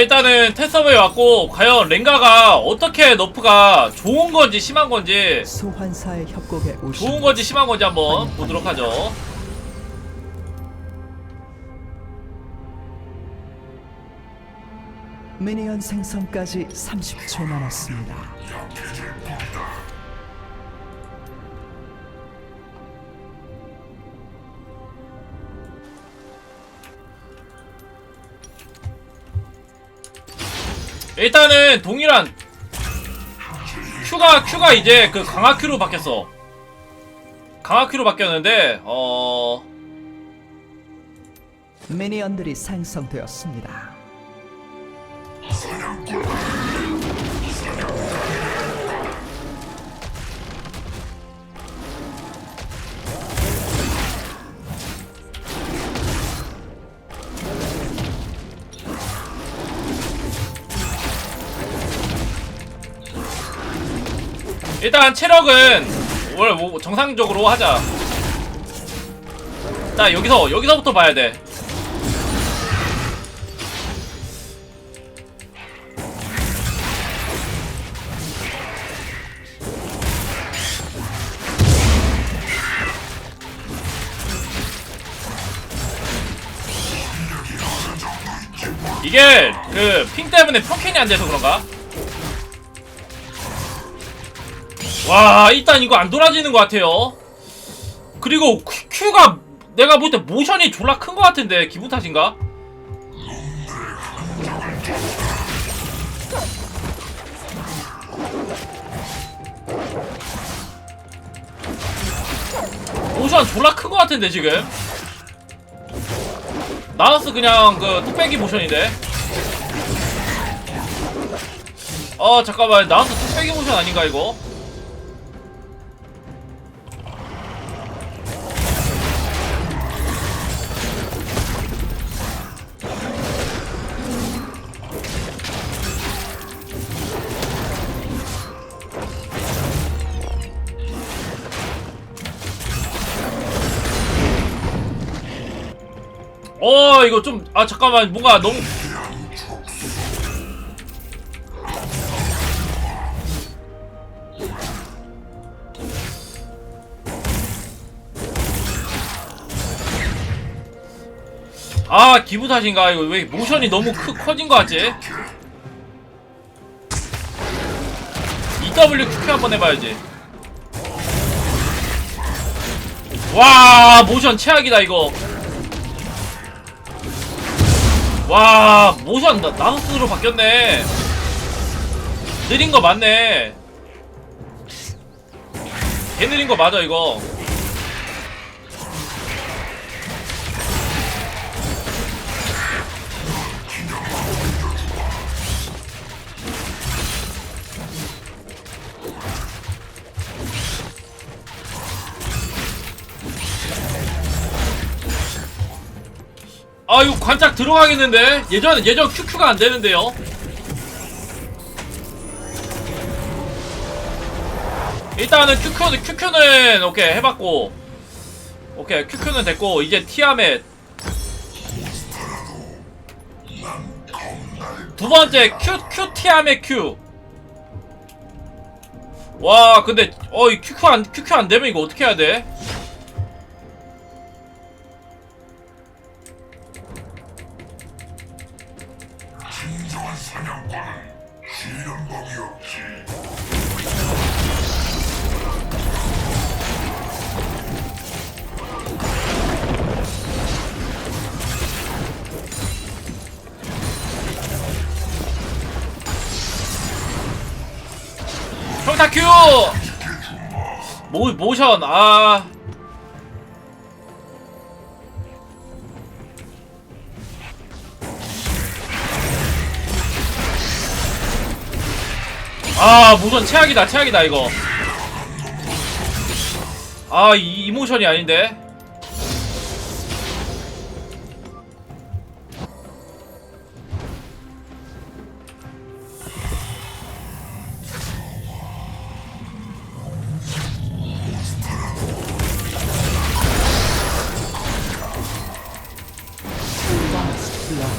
일단은 테스업에 왔고 과연 랭가가 어떻게 너프가 좋은 건지 심한 건지 소환사의 협곡에 오신 좋은 건지 심한 건지 한번 보도록 하죠. 미니언 생성까지 30초 남았습니다. 일단은 동일한 큐가 큐가 이제 그 강화 큐로 바뀌었어. 강화 큐로 바뀌었는데 어 미니언들이 생성되었습니다. 일단 체력은 원래 뭐 정상적으로 하자. 자 여기서 여기서부터 봐야 돼. 이게 그 핑 때문에 평캔이 안 돼서 그런가? 와 일단 이거 안 돌아지는 것 같아요 그리고 큐- 큐가 내가 볼 때 모션이 졸라 큰 것 같은데 기분 탓인가? 모션 졸라 큰 것 같은데 지금 나너스 그냥 그 뚝배기 모션인데 어 잠깐만 나너스 뚝배기 모션 아닌가 이거? 어 이거 좀 아 잠깐만. 뭔가 너무 아 기분 탓인가? 이거 왜 모션이 너무 크, 커진 것 같지? EW QQ 한번 해봐야지. 와 모션 최악이다 이거 와 모션 나, 나노스로 바뀌었네. 느린 거 맞네. 개 느린 거 맞아 이거 아 이거 관짝 들어가겠는데 예전 예전 QQ가 안 되는데요. 일단은 QQ는 QQ는 오케이 해봤고 오케이 QQ는 됐고 이제 티아멧 두 번째 Q Q 티아멧 Q 와 근데 어이 QQ 안 QQ 안 되면 이거 어떻게 해야 돼? 사냥꾼은 쉬는 법이 없지. 평타 큐! 모, 모션, 아. 아, 모션 최악이다, 최악이다, 이거. 아, 이, 이모션이 아닌데.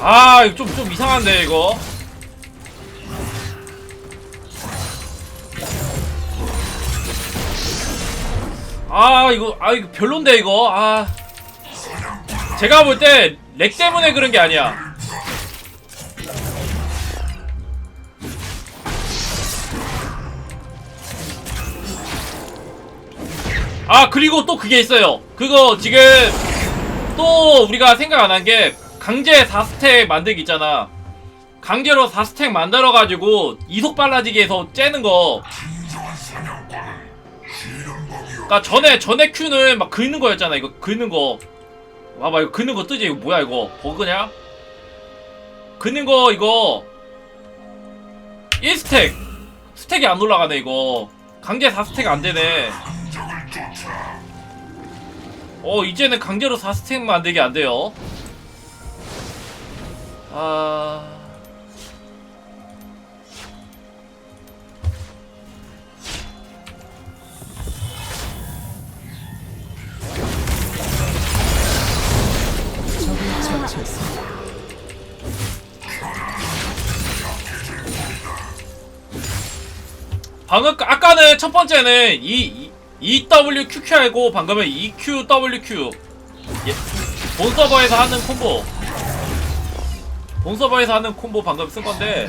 아 이거 좀, 좀 이상한데 이거 아 이거 아 이거 별론데 이거. 아. 제가 볼 때 렉 때문에 그런 게 아니야. 아 그리고 또 그게 있어요. 그거 지금 또 우리가 생각 안 한 게 강제 4스택 만들기 있잖아. 강제로 4스택 만들어가지고 이속 빨라지게 해서 째는 거 그니까 전에 전에 큐는 막 긁는 거였잖아. 이거 긁는 거. 봐봐 이거 긁는 거 뜨지? 이거 뭐야 이거? 버그냐 긁는 거 이거. 1스택. 스택이 안 올라가네 이거. 강제 4스택 안 되네. 어 이제는 강제로 4스택 만들기 안 돼요. 아... 방금 아까는 첫 번째는 이, 이 EWQQ하고 방금은 EQWQ. 예, 본 서버에서 하는 콤보. 본 서버에서 하는 콤보 방금 쓴 건데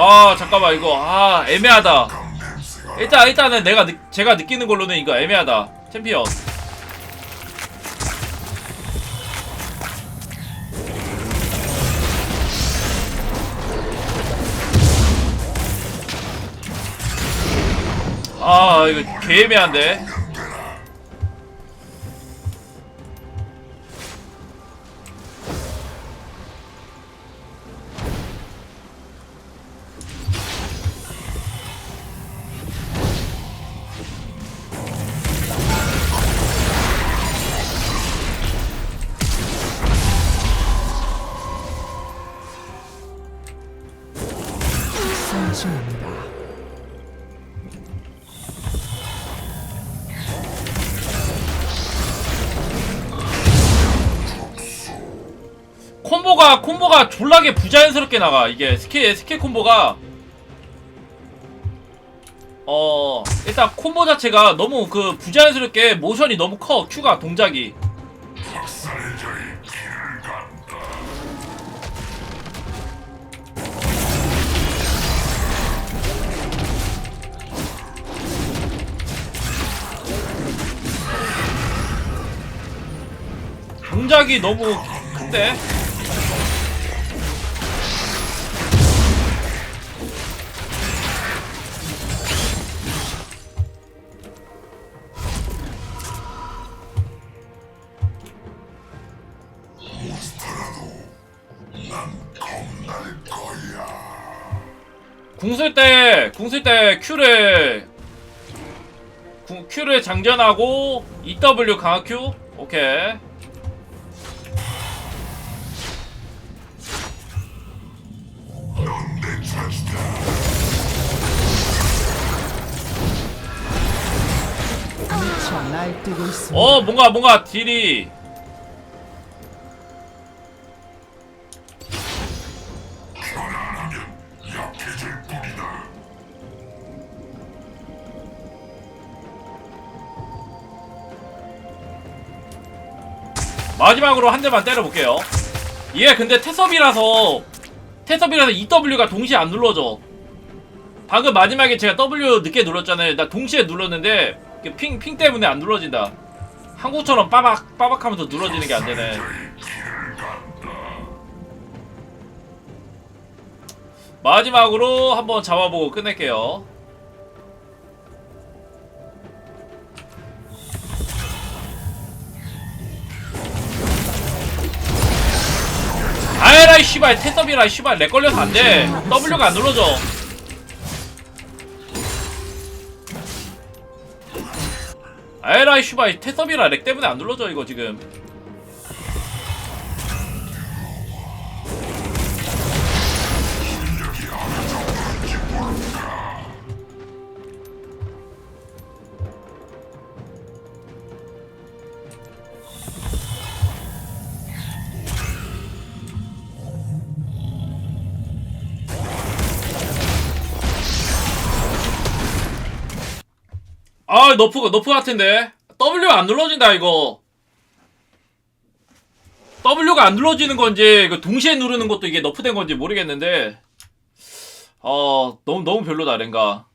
아 잠깐만 이거. 아 애매하다. 일단 일단은 내가 느, 제가 느끼는 걸로는 이거 애매하다. 챔피언. 아 이거 개 애매한데 콤보가 콤보가 졸라게 부자연스럽게 나가. 이게 스킬 스킬 콤보가. 어 일단 콤보 자체가 너무 그 부자연스럽게 모션이 너무 커. 큐가 동작이. 동작이 너무 큰데 궁쓸 때 궁쓸 때 큐를 궁- 큐를 장전하고 EW 강화 큐 오케이. 어 뭔가 뭔가 딜이 마지막으로 한 대만 때려볼게요. 이게 근데 태섭이라서 태섭이라서 EW가 동시에 안 눌러져. 방금 마지막에 제가 W 늦게 눌렀잖아요. 나 동시에 눌렀는데 핑, 핑 때문에 안 눌러진다. 한국처럼 빠박 빠박 하면서 눌러지는 게 안 되네. 마지막으로 한번 잡아보고 끝낼게요. 아에라이 씨발 태섭이라 씨발 렉 걸려서 안돼. W가 안 눌러져. 아에라이 씨발 태섭이라 렉 때문에 안 눌러져 이거 지금 아 너프 너프 같은데. W 안 눌러진다 이거. W가 안 눌러지는 건지 이거 동시에 누르는 것도 이게 너프된 건지 모르겠는데. 어 너무 너무 별로다 랭가